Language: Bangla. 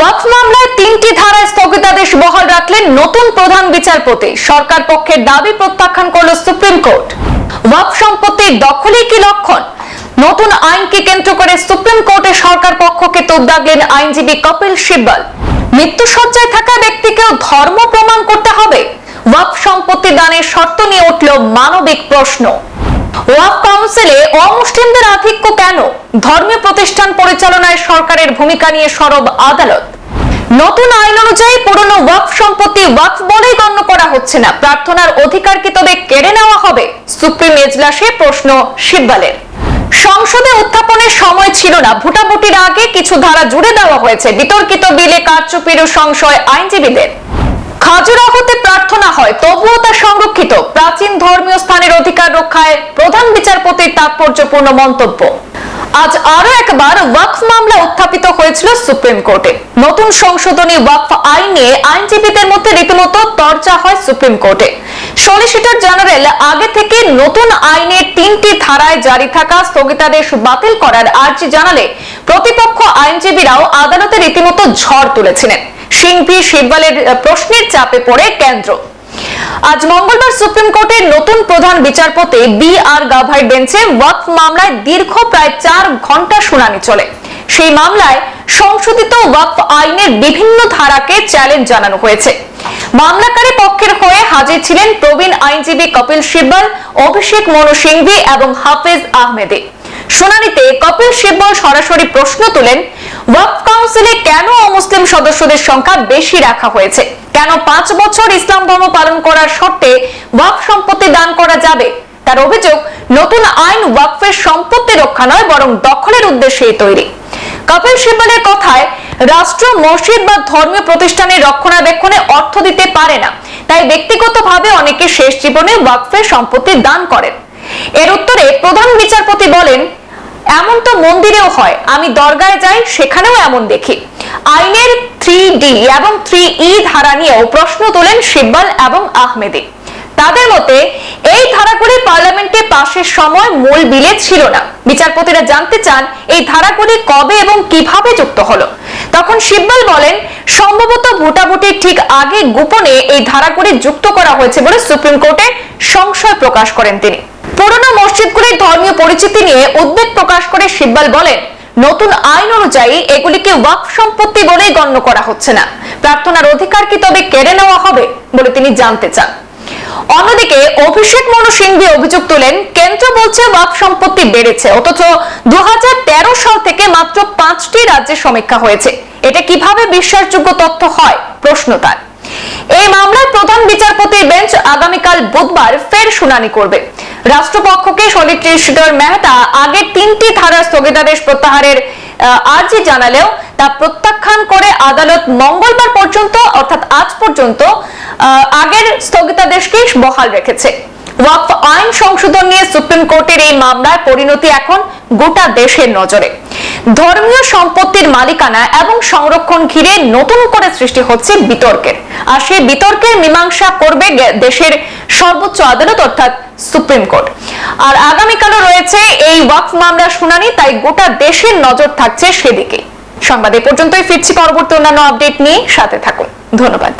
ওয়াকফ মামলায় তিনটি ধারায় স্থগিতাদেশ বহাল রাখলেন নতুন প্রধান বিচারপতি। সরকার পক্ষের দাবি প্রত্যাখ্যান করল সুপ্রিম কোর্ট। ওয়াকফ সম্পত্তির দখলই কি লক্ষণ? নতুন আইনকে কেন্দ্র করে সুপ্রিম কোর্টে সরকার পক্ষকে তোপ দাগলেন আইনজীবী কপিল সিব্বল। মৃত্যুসজ্জায় থাকা ব্যক্তিকেও ধর্ম প্রমাণ করতে হবে। ওয়াকফ সম্পত্তি দানের শর্ত নিয়ে উঠল মানবিক প্রশ্ন। ওয়াকফ কাউন্সিলে অমুসলিমদের আধিক্য কেন? ধর্মীয় প্রতিষ্ঠান পরিচালনায় সরকারের ভূমিকা নিয়ে সরব আদালত। নতুন আইন অনুযায়ী পুরনো সম্পত্তি বলেই গণ্য করা হচ্ছে না। প্রার্থনার কেড়ে নেওয়া হবে? সুপ্রিম এজলাসে প্রশ্ন শিববালের সংসদে উত্থাপনের সময় ছিল না। ভোটাভুটির আগে কিছু ধারা জুড়ে দেওয়া হয়েছে। বিতর্কিত বিলে কারচুপির সংশয় আইনজীবীদের। খাজুরাহতে প্রার্থনা হয়, তবুও তা সংরক্ষিত। প্রাচীন ধর্মীয় স্থানের অধিকার রক্ষায় প্রধান বিচারপতির তাৎপর্যপূর্ণ মন্তব্য। আজ আরও একবার ওয়াকফ মামলা উত্থাপিত হয়েছিল সুপ্রিম কোর্টে। নতুন সংশোধনী ওয়াকফ আইন আইনজীবীদের মধ্যে রীতিমতো চর্চা হয় সুপ্রিম কোর্টে। সলিসিটর জেনারেল আগে থেকে নতুন আইনের তিনটি ধারায় জারি থাকা স্থগিতাদেশ বাতিল করার আর্জি জানালে প্রতিপক্ষ আইনজীবীরাও আদালতে রীতিমতো ঝড় তুলেছিলেন। সিংভি শিববালের প্রশ্নের চাপে পড়ে কেন্দ্র। আজ মঙ্গলবার সুপ্রিম কোর্টের নতুন প্রধান বিচারপতি বি আর গাভাই বেঞ্চে ওয়াকফ মামলায় দীর্ঘ প্রায় চার ঘণ্টা শুনানি চলে। সেই মামলায় সংশোধিত ওয়াকফ আইনের বিভিন্ন ধারাকে চ্যালেঞ্জ জানানো হয়েছে। মামলাকারী পক্ষের হয়ে হাজির ছিলেন প্রবীণ আইনজীবী কপিল সিব্বল অভিষেক মনু সিংভি এবং হাফেজ আহমেদে। শুনানিতে কপিল সিব্বল সরাসরি প্রশ্ন তোলেন ওয়াকফ কাউন্সিলে কেন অমুসলিম সদস্যদের সংখ্যা বেশি রাখা হয়েছে? কেন পাঁচ বছর ইসলাম ধর্ম পালন করার শর্তে ওয়াকফ সম্পত্তি দান করা যাবে? তার অভিযোগ, নতুন আইন ওয়াকফের সম্পত্তি রক্ষা নয়, বরং দখলের উদ্দেশ্যেই তৈরি। কপিল সিব্বলের কথায়, রাষ্ট্র, মসজিদ বা ধর্মীয় প্রতিষ্ঠানের রক্ষণাবেক্ষণে অর্থ দিতে পারে না। তাই ব্যক্তিগতভাবে অনেকে শেষ জীবনে ওয়াকফের সম্পত্তি দান করেন। এর উত্তরে প্রধান বিচারপতি বলেন এমন তো মন্দিরেও হয়। আমি দরগায় যাই, সেখানেও এমন দেখি। আইনের থ্রি ডি এবং থ্রি ই ধারা নিয়েও প্রশ্ন তোলেন শিব্বাল এবং আহমেদে। তাদের মতে, এই ধারাগুলি পার্লামেন্টে পাশের সময় মূল বিলে ছিল না। বিচারপতিরা জানতে চান এই ধারাগুলি কবে এবং কীভাবে যুক্ত হলো। তখন শিব্বাল বলেন, সম্ভবত ভোটাভুটির ঠিক আগে গোপনে এই ধারাগুলি যুক্ত করা হয়েছে বলে সুপ্রিম কোর্টে সংশয় প্রকাশ করেন তিনি। পুরনো মসজিদগুলির ধর্মীয় পরিচিতি নিয়ে উদ্বেগ প্রকাশ করে শিব্বাল বলেন, নতুন আইন অনুযায়ী এগুলিকে ওয়াকফ সম্পত্তি বলেই গণ্য করা হচ্ছে না। প্রার্থনার অধিকার কি তবে কেড়ে নেওয়া হবে বলে তিনি জানতে চান। অন্যদিকে অভিষেক মনু সিংভি অভিযোগ তোলেন, কেন্দ্র বলছে ওয়াকফ সম্পত্তি বেড়েছে, অথচ দু হাজার তেরো সাল থেকে মাত্র পাঁচটি রাজ্যে সমীক্ষা হয়েছে। এটা কীভাবে বিশ্বাসযোগ্য তথ্য হয়? প্রশ্ন তার। এই মামলায় প্রধান বিচারপতির বেঞ্চ আগামীকাল বুধবার ফের শুনানি করবে। রাষ্ট্রপক্ষকে সলিসিটর মেহতা আগে তিনটি ধারার স্থগিতাদেশ প্রত্যাহারের আর্জি জানালেও তা প্রত্যাখ্যান করে আদালত মঙ্গলবার পর্যন্ত, অর্থাৎ আজ পর্যন্ত আগের স্থগিতাদেশকে বহাল রেখেছে। ওয়াকফ আইন সংশোধন নিয়ে সুপ্রিম কোর্টের এই মামলার পরিণতি এখন গোটা দেশের নজরে। ধর্মীয় সম্পত্তির মালিকানা এবং সংরক্ষণ ঘিরে নতুন করে সৃষ্টি হচ্ছে বিতর্কের। আর সেই বিতর্কের মীমাংসা করবে দেশের সর্বোচ্চ আদালত, অর্থাৎ সুপ্রিম কোর্ট। আর আগামীকালও রয়েছে এই ওয়াকফ মামলার শুনানি, তাই গোটা দেশের নজর থাকছে সেদিকে। সংবাদ এ পর্যন্তই, ফিরছি পরবর্তী অন্যান্য আপডেট নিয়ে। সাথে থাকুন। ধন্যবাদ।